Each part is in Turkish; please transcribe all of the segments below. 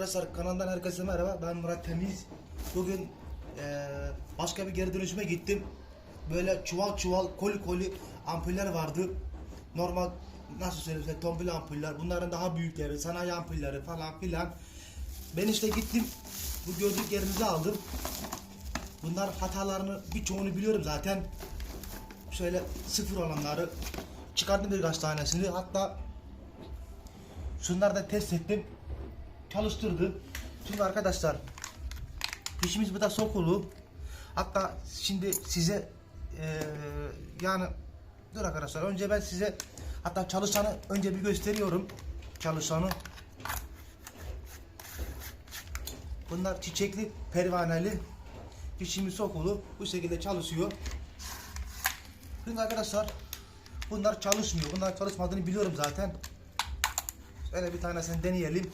Arkadaşlar kanaldan herkese merhaba. Ben Murat Temiz. Bugün eee, başka bir geri dönüşüme gittim. Böyle çuval çuval koli koli ampuller vardı. Normal nasıl söyleyeyim size tombul ampuller. Bunların daha büyükleri, sanayi ampulleri falan filan. Ben işte gittim. Bu gördüklerinizi aldım. Bunlar hatalarını birçoğunu biliyorum zaten. Şöyle sıfır olanları çıkardım birkaç tanesini. Hatta şunları da test ettim çalıştırdı. Şimdi arkadaşlar fişimiz bu da sokulu. Hatta şimdi size eee, yani dur arkadaşlar önce ben size hatta çalışanı önce bir gösteriyorum. Çalışanı. Bunlar çiçekli pervaneli. Fişimiz sokulu. Bu şekilde çalışıyor. Şimdi arkadaşlar bunlar çalışmıyor. Bunlar çalışmadığını biliyorum zaten. Şöyle bir tanesini deneyelim.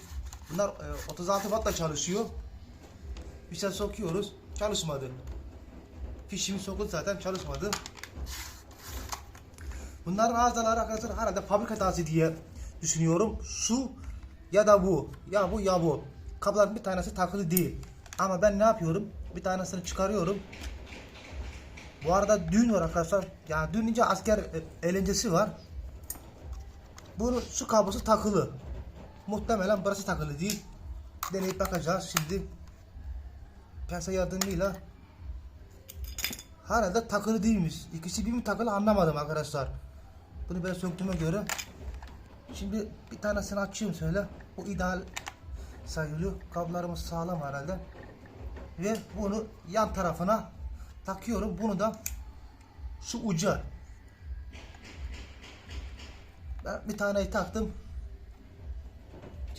Bunlar e, 36 wattla çalışıyor. Bir şey sokuyoruz. Çalışmadı. Fişimiz sokuldu zaten çalışmadı. Bunların arızaları arkadaşlar herhalde fabrika hatası diye düşünüyorum. Şu ya da bu. Ya bu ya bu. Kabloların bir tanesi takılı değil. Ama ben ne yapıyorum? Bir tanesini çıkarıyorum. Bu arada düğün var arkadaşlar. Yani düğün ince asker eğlencesi var. Bunun şu kablosu takılı. Muhtemelen burası takılı değil. Deneyip bakacağız şimdi. Pense yardımıyla. Herhalde takılı değilmiş. İkisi bir mi takılı anlamadım arkadaşlar. Bunu ben söktüğüme göre. Şimdi bir tanesini açıyorum şöyle. O ideal sayılıyor. Kablolarımız sağlam herhalde. Ve bunu yan tarafına takıyorum. Bunu da şu uca. Ben bir taneyi taktım.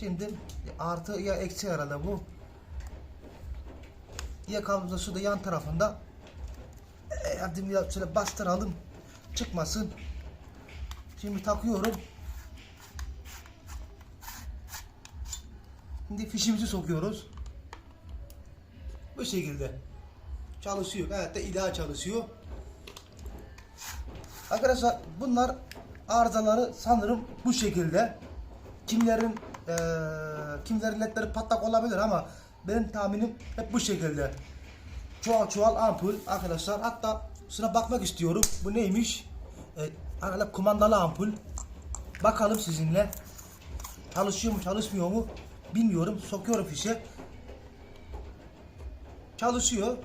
Şimdi artı ya eksi herhalde bu. Ya kabloda şu da yan tarafında. Yardım ya şöyle bastıralım. Çıkmasın. Şimdi takıyorum. Şimdi fişimizi sokuyoruz. Bu şekilde. Çalışıyor. Gayet de ideal çalışıyor. Arkadaşlar bunlar arızaları sanırım bu şekilde. Kimlerin eee kimlerin ledleri patlak olabilir ama benim tahminim hep bu şekilde. Çuval çuval ampul arkadaşlar. Hatta şuna bakmak istiyorum. Bu neymiş? E, herhalde kumandalı ampul. Bakalım sizinle. Çalışıyor mu çalışmıyor mu bilmiyorum. Sokuyorum fişe. Çalışıyor.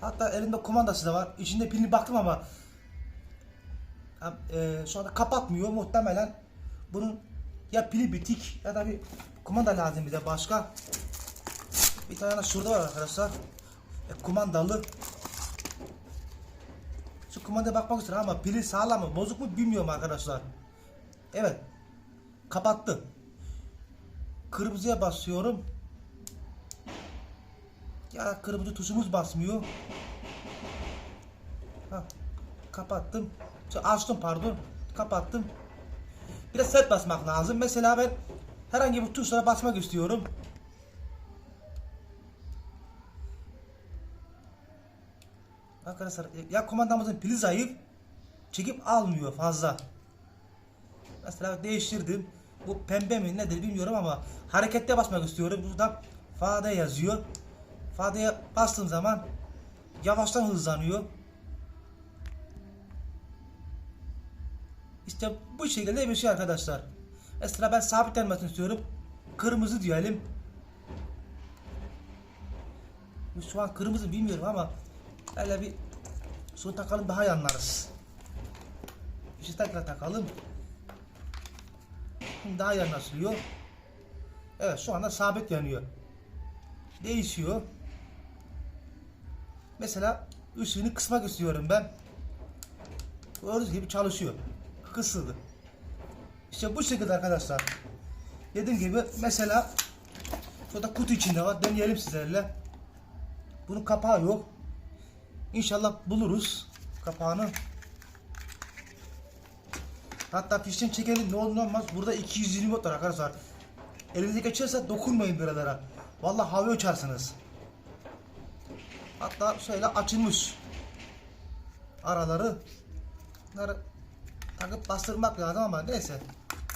Hatta elimde kumandası da var. İçinde pilini baktım ama e, şu anda kapatmıyor. Muhtemelen bunun ya pili bitik ya da bir kumanda lazım bize başka. Bir tane şurada var arkadaşlar. E, kumandalı. Şu kumandaya bakmak istiyorum ama pili sağlam mı bozuk mu bilmiyorum arkadaşlar. Evet. Kapattı. Kırmızıya basıyorum. Ya kırmızı tuşumuz basmıyor. Ha, kapattım. Açtım pardon. Kapattım. Biraz sert basmak lazım. Mesela ben herhangi bir tuşlara basmak istiyorum. Arkadaşlar ya kumandamızın pili zayıf çekip almıyor fazla. Mesela değiştirdim. Bu pembe mi nedir bilmiyorum ama harekette basmak istiyorum. Burada fade yazıyor. Fadeye bastığım zaman yavaştan hızlanıyor. İşte bu şekilde bir şey arkadaşlar. Mesela ben sabitlenmesini istiyorum. Kırmızı diyelim. Şu an kırmızı bilmiyorum ama öyle bir şunu takalım daha iyi anlarız. İşte tekrar takalım. Daha iyi anlaşılıyor. Evet şu anda sabit yanıyor. Değişiyor. Mesela ışığını kısmak istiyorum ben. Gördüğünüz gibi çalışıyor. Kısıldı. İşte bu şekilde arkadaşlar. Dediğim gibi mesela şurada kutu içinde var. Deneyelim sizlerle. Bunun kapağı yok. İnşallah buluruz kapağını. Hatta fişten çekelim ne olur ne olmaz. Burada 220 watt var arkadaşlar. Elinize geçerse dokunmayın buralara. Vallahi hava uçarsınız. Hatta şöyle açılmış. Araları. Takıp bastırmak lazım ama neyse.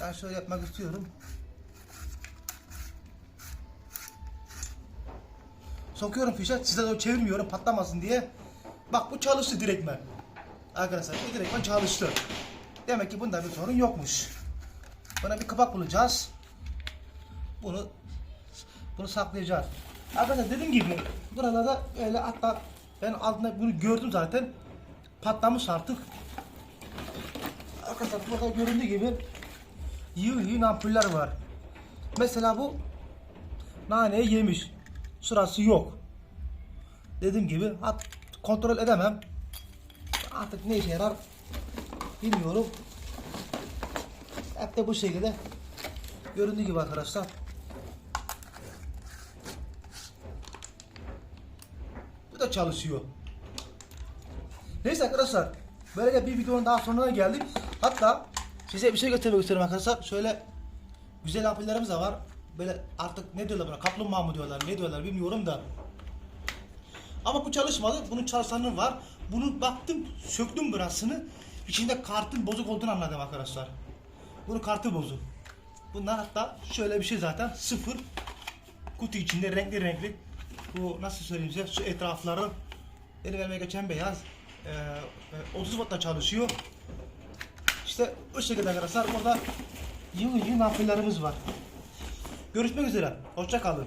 Ben şöyle yapmak istiyorum. Sokuyorum fişe size doğru çevirmiyorum patlamasın diye. Bak bu çalıştı direktmen. Arkadaşlar bu direktmen çalıştı. Demek ki bunda bir sorun yokmuş. Buna bir kapak bulacağız. Bunu bunu saklayacağız. Arkadaşlar dediğim gibi buralarda öyle hatta ben altında bunu gördüm zaten. Patlamış artık. Arkadaşlar burada göründüğü gibi yığın yığın ampuller var. Mesela bu naneyi yemiş. Sırası yok. Dediğim gibi hat, kontrol edemem. Artık ne işe yarar bilmiyorum. Hep de bu şekilde göründüğü gibi arkadaşlar. Bu da çalışıyor. Neyse arkadaşlar. Böyle bir videonun daha sonuna geldik. Hatta size bir şey göstermek istiyorum arkadaşlar. Şöyle güzel ampullerimiz de var. Böyle artık ne diyorlar buna? Kaplumbağa mı diyorlar? Ne diyorlar bilmiyorum da. Ama bu çalışmadı. Bunun çalışanı var. Bunu baktım, söktüm burasını. İçinde kartın bozuk olduğunu anladım arkadaşlar. Bunun kartı bozuk. Bunlar hatta şöyle bir şey zaten sıfır. Kutu içinde renkli renkli. Bu nasıl söyleyeyim size? Şu etrafları benim elime geçen beyaz. Ee, e, 30 wattla çalışıyor. İşte o şekilde arkadaşlar. Burada yığın yığın ampullerimiz var. Görüşmek üzere. Hoşça kalın.